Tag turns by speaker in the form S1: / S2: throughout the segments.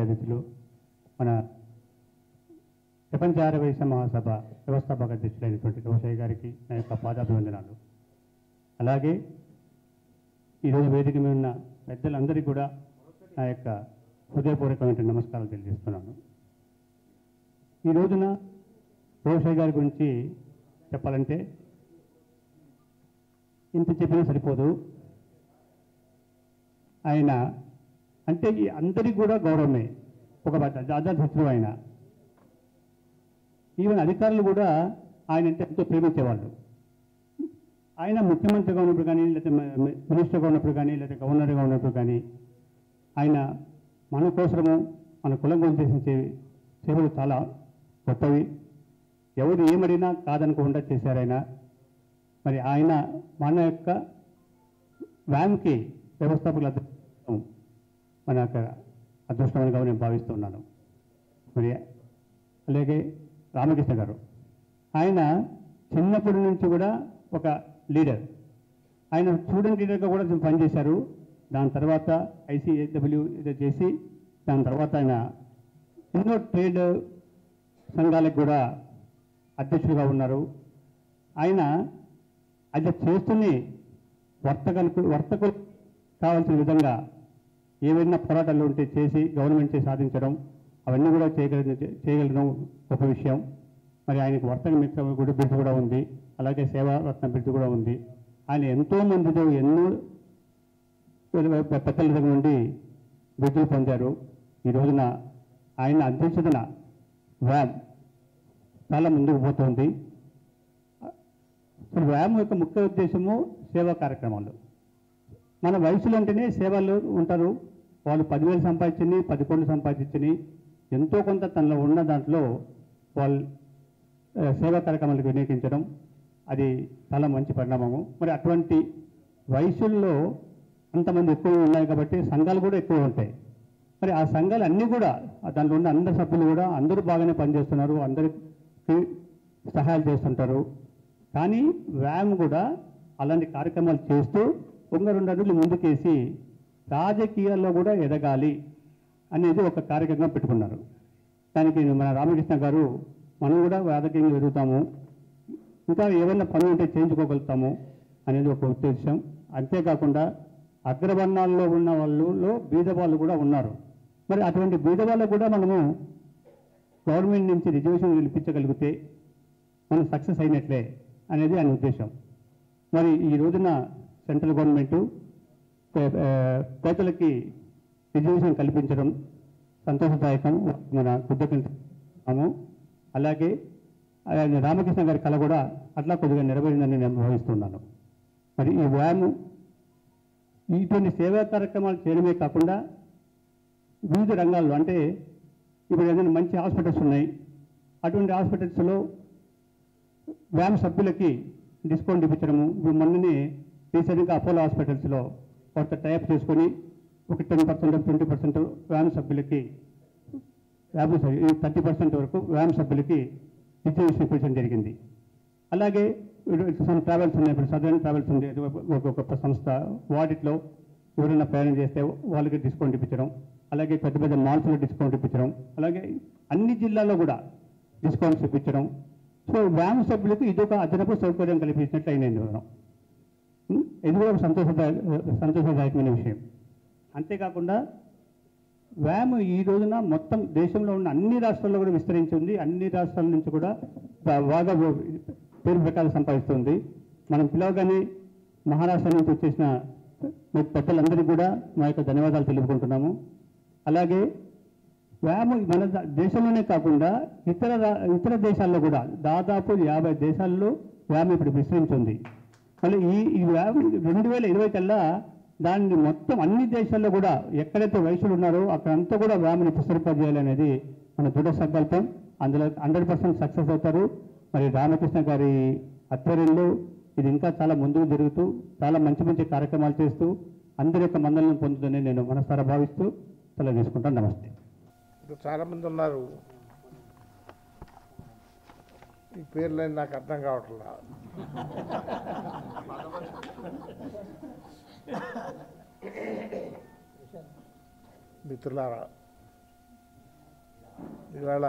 S1: అతిథులు మన ప్రపంచ ఆర్యవైశ్య మహాసభ వ్యవస్థాపక అధ్యక్షులైనటువంటి రోషయ్య గారికి నా యొక్క పాదాభివందనాలు. అలాగే ఈరోజు వేదిక మీద ఉన్న పెద్దలందరికీ కూడా నా యొక్క హృదయపూర్వకమైన నమస్కారాలు తెలియజేస్తున్నాను. ఈ రోజున రోషయ్య గారి గురించి చెప్పాలంటే ఇంత చెప్పినా సరిపోదు. ఆయన అంటే ఈ అందరికీ కూడా గౌరవమే. ఒక దాదాశత్రువు ఆయన. ఈవెన్ అధికారులు కూడా ఆయన అంటే ఎంతో ప్రేమించేవాళ్ళు. ఆయన ముఖ్యమంత్రిగా ఉన్నప్పుడు కానీ లేకపోతే మినిస్టర్గా ఉన్నప్పుడు కానీ లేకపోతే గవర్నర్గా ఉన్నప్పుడు కానీ ఆయన మన కోసము మన కులం కోసం చేసిన సేవలు చాలా గొప్పవి. ఎవరు ఏమడినా కాదనుకోకుండా చేశారు ఆయన. మరి ఆయన మన యొక్క వ్యామ్కి వ్యవస్థాపకులు మన యొక్క అదృష్టంగా నేను భావిస్తున్నాను. మరి అలాగే రామకృష్ణ గారు ఆయన చిన్నప్పటి నుంచి కూడా ఒక లీడర్. ఆయన స్టూడెంట్ లీడర్గా కూడా పనిచేశారు. దాని తర్వాత ఐసీఏడబ్ల్యూ ఏదో చేసి దాని తర్వాత ఆయన ఎన్నో ట్రేడ్ సంఘాలకు కూడా అధ్యక్షుడిగా ఉన్నారు. ఆయన అది చేస్తూనే వర్తకులకు వర్తకులు కావాల్సిన విధంగా ఏవైనా పోరాటాలు ఉంటే చేసి గవర్నమెంట్ సాధించడం అవన్నీ కూడా చేయగల చేయగలడం ఒక విషయం. మరి ఆయనకు వర్తక మిత్ర కూడా బిరుదు కూడా ఉంది. అలాగే సేవారత్న బిరుదు కూడా ఉంది. ఆయన ఎంతో మందితో ఎన్నో పెద్దల దగ్గర నుండి బిరుదులు పొందారు. ఈ రోజున ఆయన అధ్యక్షతన వ్యామ్ చాలా ముందుకు పోతుంది. వ్యామ్ యొక్క ముఖ్య ఉద్దేశము సేవా కార్యక్రమాలు. మన వయసులో అంటేనే సేవలు ఉంటారు. వాళ్ళు పదివేలు సంపాదించని పది కోట్లు సంపాదించని ఎంతో కొంత తనలో ఉన్న దాంట్లో వాళ్ళు సేవా కార్యక్రమాలకు వినియోగించడం అది చాలా మంచి పరిణామము. మరి అటువంటి వయసుల్లో అంతమంది ఎక్కువ ఉన్నాయి కాబట్టి సంఘాలు కూడా ఎక్కువ ఉంటాయి. మరి ఆ సంఘాలు అన్నీ కూడా దాంట్లో ఉన్న అందరి సభ్యులు కూడా అందరూ బాగానే పనిచేస్తున్నారు అందరికి సహాయాలు చేస్తుంటారు. కానీ వ్యాయామం కూడా అలాంటి కార్యక్రమాలు చేస్తూ ఒక రెండు అడుగులు ముందుకేసి రాజకీయాల్లో కూడా ఎదగాలి అనేది ఒక కార్యక్రమం పెట్టుకున్నారు. దానికి మన రామకృష్ణ గారు మనం కూడా రాజకీయంగా ఎదుగుతాము. ఇంకా ఏమైనా పనులు ఉంటే చేయించుకోగలుగుతాము అనేది ఒక ఉద్దేశం. అంతేకాకుండా అగ్రవర్ణాల్లో ఉన్న వాళ్ళలో బీద వాళ్ళు కూడా ఉన్నారు. మరి అటువంటి బీద వాళ్ళకు కూడా మనము గవర్నమెంట్ నుంచి రిజర్వేషన్ నిలిపించగలిగితే మనం సక్సెస్ అయినట్లే అనేది ఆయన ఉద్దేశం. మరి ఈ రోజున సెంట్రల్ గవర్నమెంట్ పేదలకి రిజర్వేషన్ కల్పించడం సంతోషదాయకం. మన కృతజ్ఞతము అలాగే ఆయన రామకృష్ణ గారి కళ కూడా అట్లా కొద్దిగా నెరవేరిందని నేను భావిస్తున్నాను. మరి ఈ వ్యాయామం ఇటువంటి సేవా కార్యక్రమాలు చేయడమే కాకుండా వివిధ రంగాల్లో అంటే ఇప్పుడు ఏదైనా మంచి హాస్పిటల్స్ ఉన్నాయి. అటువంటి హాస్పిటల్స్లో వ్యాయామ సభ్యులకి డిస్కౌంట్ ఇప్పించడము. ఇప్పుడు మొన్ననే రీసెంట్గా అపోలో హాస్పిటల్స్లో కొంత టైప్ చేసుకొని ఒక టెన్ పర్సెంట్ ట్వంటీ పర్సెంట్ వ్యాయామ సభ్యులకి యాభై థర్టీ పర్సెంట్ వరకు వ్యాయామ సభ్యులకి రిజర్వేషన్ ఇప్పించడం జరిగింది. అలాగే సమ్ ట్రావెల్స్ ఉన్నాయి ఇప్పుడు సదరన్ ట్రావెల్స్ ఉంది ఒక- ఒక సంస్థ వాటిలో ఎవరైనా ప్రయాణం చేస్తే వాళ్ళకి డిస్కౌంట్ ఇప్పించడం అలాగే పెద్ద పెద్ద మాల్స్లో డిస్కౌంట్ ఇప్పించడం అలాగే అన్ని జిల్లాల్లో కూడా డిస్కౌంట్స్ ఇప్పించడం. సో వ్యాయామ సభ్యులకు ఇదొక అదనపు సౌకర్యం కల్పించినట్లు అయినది మనం ఇది కూడా ఒక సంతోషదాయ సంతోషదాయకమైన విషయం? అంతేకాకుండా వ్యామ్ ఈ రోజున మొత్తం దేశంలో ఉన్న అన్ని రాష్ట్రాల్లో కూడా విస్తరించింది అన్ని రాష్ట్రాల నుంచి కూడా బాగా పేరు ప్రకారం సంపాదిస్తుంది. మనం పిలవగానే మహారాష్ట్ర నుంచి వచ్చేసిన మీ పెద్దలందరికీ కూడా మా యొక్క ధన్యవాదాలు తెలుపుకుంటున్నాము. అలాగే వ్యాయామం మన దేశంలోనే కాకుండా ఇతర ఇతర దేశాల్లో కూడా దాదాపు యాభై దేశాల్లో వ్యాయామం ఇప్పుడు విస్తరించింది మళ్ళీ ఈ ఈ రెండు వేల ఇరవై కల్లా దాన్ని మొత్తం అన్ని దేశాల్లో కూడా ఎక్కడైతే వయసులు ఉన్నారో అక్కడంతా కూడా వ్యామిని విస్తరింపజేయాలి మన దృఢ సంకల్పం. అందులో హండ్రెడ్ పర్సెంట్ సక్సెస్ అవుతారు. మరి రామకృష్ణ గారి ఆధ్వర్యంలో ఇది ఇంకా చాలా ముందుకు జరుగుతూ చాలా మంచి మంచి కార్యక్రమాలు చేస్తూ అందరి యొక్క మందలను పొందుతుందని నేను మనసారా భావిస్తూ సెలవు తీసుకుంటాను. నమస్తే.
S2: ఇప్పుడు చాలామంది ఉన్నారు. ఈ పేర్లని నాకు అర్థం కావట్లా. మిత్రులారా ఇవాళ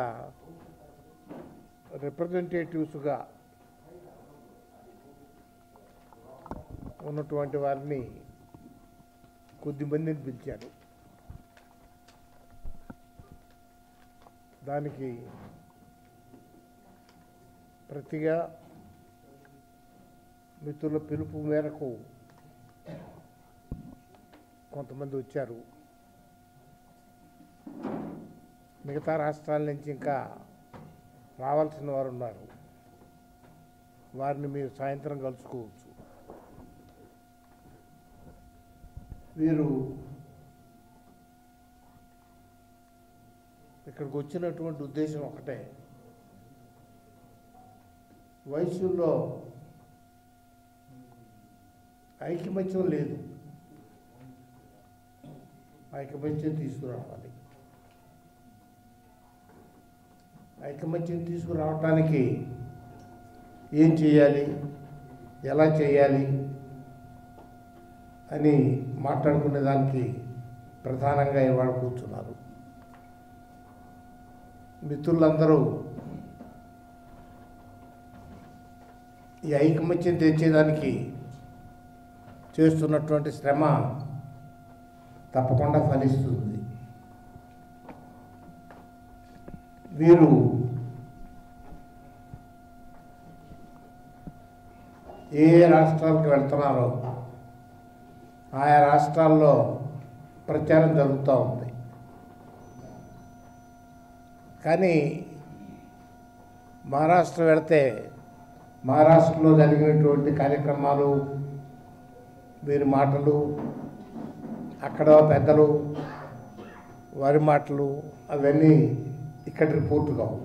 S2: రిప్రజెంటేటివ్స్గా ఉన్నటువంటి వారిని కొద్దిమందిని పిలిచారు. దానికి ప్రతిగా మిత్రుల పిలుపు మేరకు కొంతమంది వచ్చారు. మిగతా రాష్ట్రాల నుంచి ఇంకా రావాల్సిన వారు ఉన్నారు. వారిని మీరు సాయంత్రం కలుసుకోవచ్చు. వీరు ఇక్కడికి వచ్చినటువంటి ఉద్దేశం ఒకటే. వయసుల్లో ఐకమత్యం లేదు. ఐకమత్యం తీసుకురావాలి. ఐకమత్యం తీసుకురావటానికి ఏం చేయాలి? ఎలా చేయాలి? అని మాట్లాడుకునే దానికి ప్రధానంగా ఇవాళ కూర్చున్నారు. మిత్రులందరూ ఈ ఐకమత్యం తెచ్చేదానికి చేస్తున్నటువంటి శ్రమ తప్పకుండా ఫలిస్తుంది. వీరు ఏ రాష్ట్రాలకు వెళ్తున్నారో ఆయా రాష్ట్రాల్లో ప్రచారం జరుగుతూ ఉంది. కానీ మహారాష్ట్ర వెళితే మహారాష్ట్రలో జరిగినటువంటి కార్యక్రమాలు వీరి మాటలు అక్కడ పెద్దలు వారి మాటలు అవన్నీ ఇక్కడ రిపోర్ట్ కావు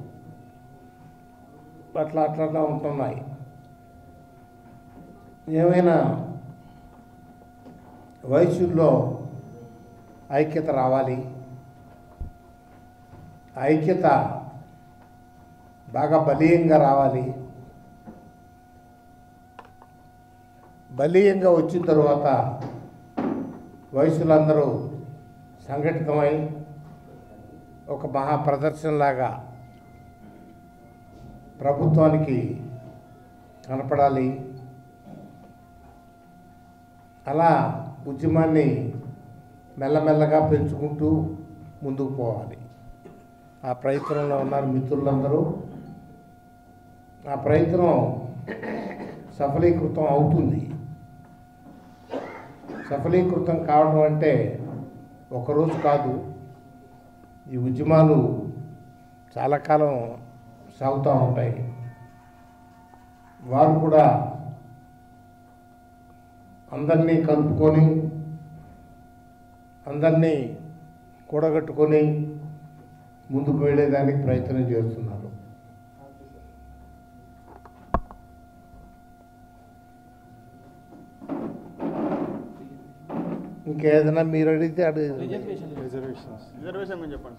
S2: అట్లా అట్లా అట్లా ఉంటున్నాయి. ఏమైనా వయసుల్లో ఐక్యత రావాలి? ఐక్యత బాగా బలీయంగా రావాలి? బలీయంగా వచ్చిన తర్వాత వయసులందరూ సంఘటితమై ఒక మహా ప్రదర్శనలాగా ప్రభుత్వానికి కనపడాలి. అలా ఉద్యమాన్ని మెల్లమెల్లగా పెంచుకుంటూ ముందుకు పోవాలి. ఆ ప్రయత్నంలో ఉన్నారు మిత్రులందరూ. ఆ ప్రయత్నం సఫలీకృతం అవుతుంది. సఫలీకృతం కావడం అంటే ఒకరోజు కాదు. ఈ ఉద్యమాలు చాలా కాలం సాగుతూ ఉంటాయి. వారు కూడా అందరినీ కలుపుకొని అందరినీ కూడగట్టుకొని ముందుకు వెళ్ళేదానికి ప్రయత్నం చేస్తున్నారు. ఇంకేదైనా మీరు అడిగితే అడిగి
S3: రిజర్వేషన్స్
S4: రిజర్వేషన్ గురించి చెప్పండి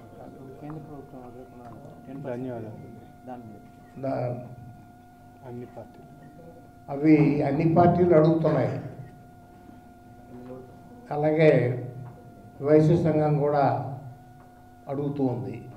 S3: కేంద్ర ప్రభుత్వం వదులుకున్న టెన్ ధన్యవాదాలు. దాని మీద.
S2: దా-
S3: అన్ని పార్టీలు.
S2: అవి అన్ని పార్టీలు అడుగుతున్నాయి. అలాగే వైశ్య సంఘం కూడా అడుగుతూ ఉంది.